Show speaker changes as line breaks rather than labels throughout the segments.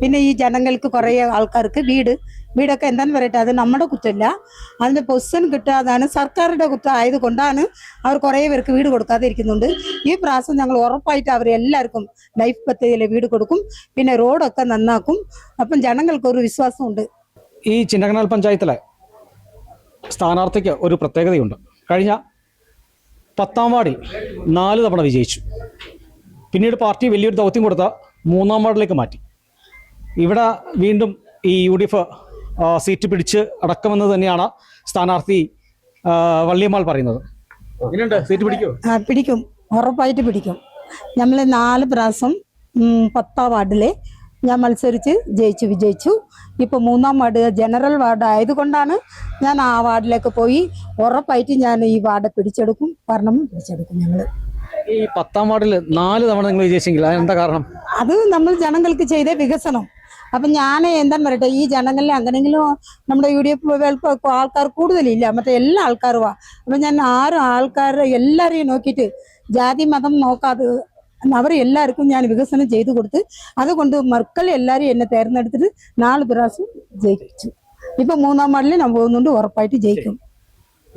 പിന്നെ ഈ ജനങ്ങൾക്ക് കുറേ ആൾക്കാർക്ക് വീട് വീടൊക്കെ എന്താന്ന് പറയട്ടെ അത് നമ്മുടെ കുറ്റമില്ല. അതിന്റെ പൊസിഷൻ കിട്ടാതാണ് സർക്കാരിന്റെ കുറ്റം ആയതുകൊണ്ടാണ് അവർ കുറേ പേർക്ക് വീട് കൊടുക്കാതെ ഇരിക്കുന്നുണ്ട് ഈ പ്രാവശ്യം ഞങ്ങൾ ഉറപ്പായിട്ട് അവർ എല്ലാവർക്കും ലൈഫ് പദ്ധതിയിലെ വീട് കൊടുക്കും പിന്നെ റോഡൊക്കെ നന്നാക്കും. അപ്പം ജനങ്ങൾക്ക് ഒരു വിശ്വാസമുണ്ട്.
ഈ ചിന്നകനാൽ പഞ്ചായത്തിലെ സ്ഥാനാർത്ഥിക്ക് ഒരു പ്രത്യേകതയുണ്ട്. കഴിഞ്ഞ പത്താം വാർഡിൽ നാല് തവണ വിജയിച്ചു. പിന്നീട് പാർട്ടി വലിയൊരു ദൗത്യം കൊടുത്ത മൂന്നാം വാർഡിലേക്ക് മാറ്റി. ഇവിടെ വീണ്ടും ഈ യു ഡി എഫ് സീറ്റ് പിടിച്ച് അടക്കമെന്ന് തന്നെയാണ് സ്ഥാനാർത്ഥി വള്ളിയമ്മാൾ പറയുന്നത്. സീറ്റ്
പിടിക്കും പിടിക്കും. ഉറപ്പായിട്ട് പിടിക്കും. നമ്മൾ നാല് പ്രാവശ്യം പത്താം വാർഡിലെ ഞാൻ മത്സരിച്ച് ജയിച്ചു വിജയിച്ചു. ഇപ്പൊ മൂന്നാം വാർഡ് ജനറൽ വാർഡ് ആയതുകൊണ്ടാണ് ഞാൻ ആ വാർഡിലേക്ക് പോയി ഉറപ്പായിട്ട് ഞാൻ ഈ വാർഡ് പിടിച്ചെടുക്കും ഭരണം പിടിച്ചെടുക്കും ഞങ്ങൾ
ഈ പത്താം വാർഡിൽ നാല് തവണ നിങ്ങൾ വിജയിച്ചെങ്കിൽ അതെന്താ കാരണം?
അത് നമ്മൾ ജനങ്ങൾക്ക് ചെയ്ത വികസനം. അപ്പം ഞാൻ എന്താ പറയട്ടെ ഈ ജനങ്ങളിൽ അങ്ങനെങ്കിലും നമ്മുടെ യു ഡി എഫ് ആൾക്കാർ കൂടുതലില്ല. മറ്റേ എല്ലാ ആൾക്കാരുവാ. അപ്പം ഞാൻ ആരും ആൾക്കാരെ എല്ലാവരെയും നോക്കിയിട്ട് ജാതി മതം നോക്കാതെ അവർ എല്ലാവർക്കും ഞാൻ വികസനം ചെയ്തു കൊടുത്ത് അതുകൊണ്ട് മക്കൾ എല്ലാവരും എന്നെ തെരഞ്ഞെടുത്തിട്ട് നാല് പ്രാവശ്യം ജയിച്ചു ഇപ്പൊ മൂന്നാം വാർഡിൽ ഞാൻ പോകുന്നുണ്ട് ഉറപ്പായിട്ട് ജയിക്കും.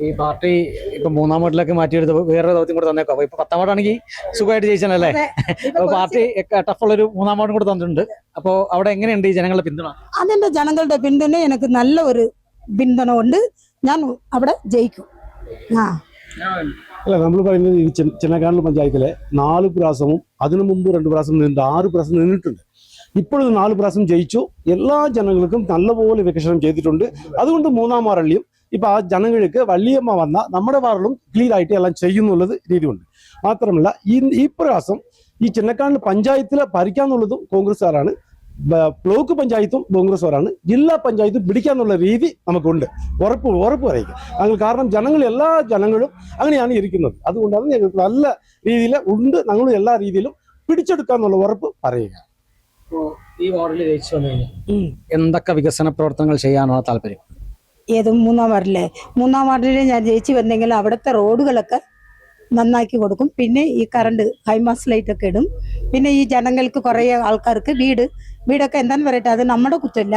ഈ പാർട്ടി ഇപ്പൊ മൂന്നാം വാർഡിലേക്ക് മാറ്റിയെടുത്ത് വേറെ ദൗത്യം കൂടെ തന്നേക്കോ. അപ്പൊ ഇപ്പൊ പത്താം വാർഡാണെങ്കിൽ സുഖമായിട്ട് ജയിച്ചാലല്ലേ? അപ്പൊ പാർട്ടി ടഫുള്ളൊരു മൂന്നാം വാർഡും കൂടെ തന്നിട്ടുണ്ട്. അപ്പോ അവിടെ എങ്ങനെയുണ്ട് ഈ ജനങ്ങളുടെ പിന്തുണ?
അതിന്റെ ജനങ്ങളുടെ പിന്തുണ എനിക്ക് നല്ല ഒരു പിന്തുണ ഉണ്ട് ഞാൻ അവിടെ ജയിക്കും. ആ.
അല്ല നമ്മൾ പറയുന്നത് ഈ ചെന്നക്കാനൂർ പഞ്ചായത്തിലെ നാല് പ്രാവശ്യവും അതിനു മുമ്പ് രണ്ട് പ്രാവശ്യം നിന്നിട്ട് ആറ് പ്രാവശ്യം നിന്നിട്ടുണ്ട്. ഇപ്പോഴും നാല് പ്രാവശ്യം ജയിച്ചു. എല്ലാ ജനങ്ങൾക്കും നല്ലപോലെ വികസനം ചെയ്തിട്ടുണ്ട്. അതുകൊണ്ട് മൂന്നാം വാറള്ളിയും ഇപ്പൊ ആ ജനങ്ങൾക്ക് വള്ളിയമ്മ വന്ന നമ്മുടെ വാറിലും ക്ലിയർ ആയിട്ട് എല്ലാം ചെയ്യുന്നുള്ളത് രീതിയുണ്ട്. മാത്രമല്ല ഈ ഈ പ്രാവശ്യം ഈ ചിന്നക്കാനൽ പഞ്ചായത്തിൽ ഭരിക്കാന്നുള്ളതും കോൺഗ്രസ്സുകാരാണ്. ബ്ലോക്ക് പഞ്ചായത്തും കോൺഗ്രസ്സുകാരാണ്. ജില്ലാ പഞ്ചായത്തും പിടിക്കാന്നുള്ള രീതി നമുക്കുണ്ട്. ഉറപ്പ് ഉറപ്പ് പറയിക്കുക അങ്ങനെ കാരണം ജനങ്ങൾ എല്ലാ ജനങ്ങളും അങ്ങനെയാണ് ഇരിക്കുന്നത്. അതുകൊണ്ടാണ് ഞങ്ങൾക്ക് നല്ല രീതിയിൽ ഉണ്ട്. ഞങ്ങൾ എല്ലാ രീതിയിലും പിടിച്ചെടുക്കാന്നുള്ള ഉറപ്പ് പറയുക.
ഈ വാർഡിൽ ജയിച്ചു വന്നു കഴിഞ്ഞാൽ എന്തൊക്കെ വികസന പ്രവർത്തനങ്ങൾ ചെയ്യാനാണ് താല്പര്യം?
ഏത് മൂന്നാം വാർഡിലെ. മൂന്നാം വാർഡിൽ ഞാൻ ജയിച്ചു വന്നെങ്കിൽ അവിടുത്തെ റോഡുകളൊക്കെ നന്നാക്കി കൊടുക്കും. പിന്നെ ഈ കറണ്ട് ഹൈമാസ് ലൈറ്റ് ഒക്കെ ഇടും. പിന്നെ ഈ ജനങ്ങൾക്ക് കുറേ ആൾക്കാർക്ക് വീട്. വീടൊക്കെ എന്താന്ന് പറയട്ടെ അത് നമ്മുടെ കുറ്റമല്ല.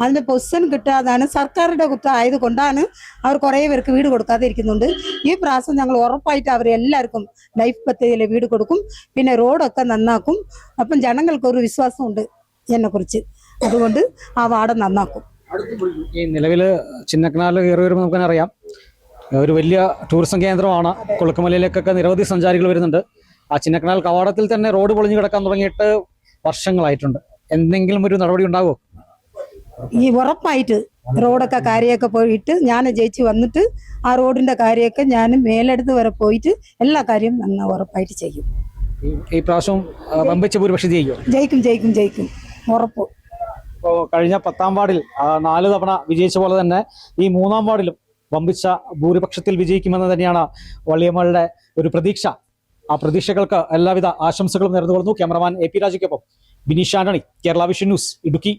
അതിന്റെ പൊസിഷൻ കിട്ടാതാണ് സർക്കാരിന്റെ കുറ്റം ആയതുകൊണ്ടാണ് അവർ കുറേ പേർക്ക് വീട് കൊടുക്കാതെ ഇരിക്കുന്നുണ്ട് ഈ പ്രാവശ്യം ഞങ്ങൾ ഉറപ്പായിട്ട് അവർ എല്ലാവർക്കും ലൈഫ് പദ്ധതിയിലെ വീട് കൊടുക്കും. പിന്നെ റോഡൊക്കെ നന്നാക്കും. അപ്പം ജനങ്ങൾക്ക് ഒരു വിശ്വാസമുണ്ട് എന്നെക്കുറിച്ച്. അതുകൊണ്ട് ആ വാർഡ് നന്നാക്കും.
ഈ നിലവിൽ ചിന്നക്കനാല് കയറി വരുമ്പോൾ നമുക്ക് അറിയാം ഒരു വലിയ ടൂറിസം കേന്ദ്രമാണ്. കൊളുക്കുമലയിലേക്കൊക്കെ നിരവധി സഞ്ചാരികൾ വരുന്നുണ്ട്. ആ ചിന്നക്കനാൽ കവാടത്തിൽ തന്നെ റോഡ് പൊളിഞ്ഞു കിടക്കാൻ തുടങ്ങിയിട്ട് വർഷങ്ങളായിട്ടുണ്ട്. എന്തെങ്കിലും ഒരു നടപടി ഉണ്ടാകുമോ
ഈ ഉറപ്പായിട്ട് റോഡൊക്കെ കാര്യമൊക്കെ പോയിട്ട് ഞാൻ ജയിച്ച് വന്നിട്ട് ആ റോഡിന്റെ കാര്യമൊക്കെ ഞാൻ മേലെടുത്ത് വരെ പോയിട്ട് എല്ലാ കാര്യവും നന്ന ഉറപ്പായിട്ട് ചെയ്യും.
ഈ- പ്രാവശ്യം ആ, വമ്പിച്ച ഭൂരിപക്ഷം ചെയ്യുമോ
ജയിക്കും ജയിക്കും ജയിക്കും. ഉറപ്പ്.
കഴിഞ്ഞ പത്താം വാർഡിൽ നാല് തവണ വിജയിച്ച പോലെ തന്നെ ഈ മൂന്നാം വാർഡിലും വമ്പിച്ച ഭൂരിപക്ഷത്തിൽ വിജയിക്കുമെന്ന് തന്നെയാണ് വള്ളിയമ്മളുടെ ഒരു പ്രതീക്ഷ. ആ പ്രതീക്ഷകൾക്ക് എല്ലാവിധ ആശംസകളും നേർന്നുകൊള്ളുന്നു. ക്യാമറമാൻ എ പി രാജയ്ക്കൊപ്പം ബിനീഷ് ആന്റണി കേരള വിഷൻ ന്യൂസ് ഇടുക്കി.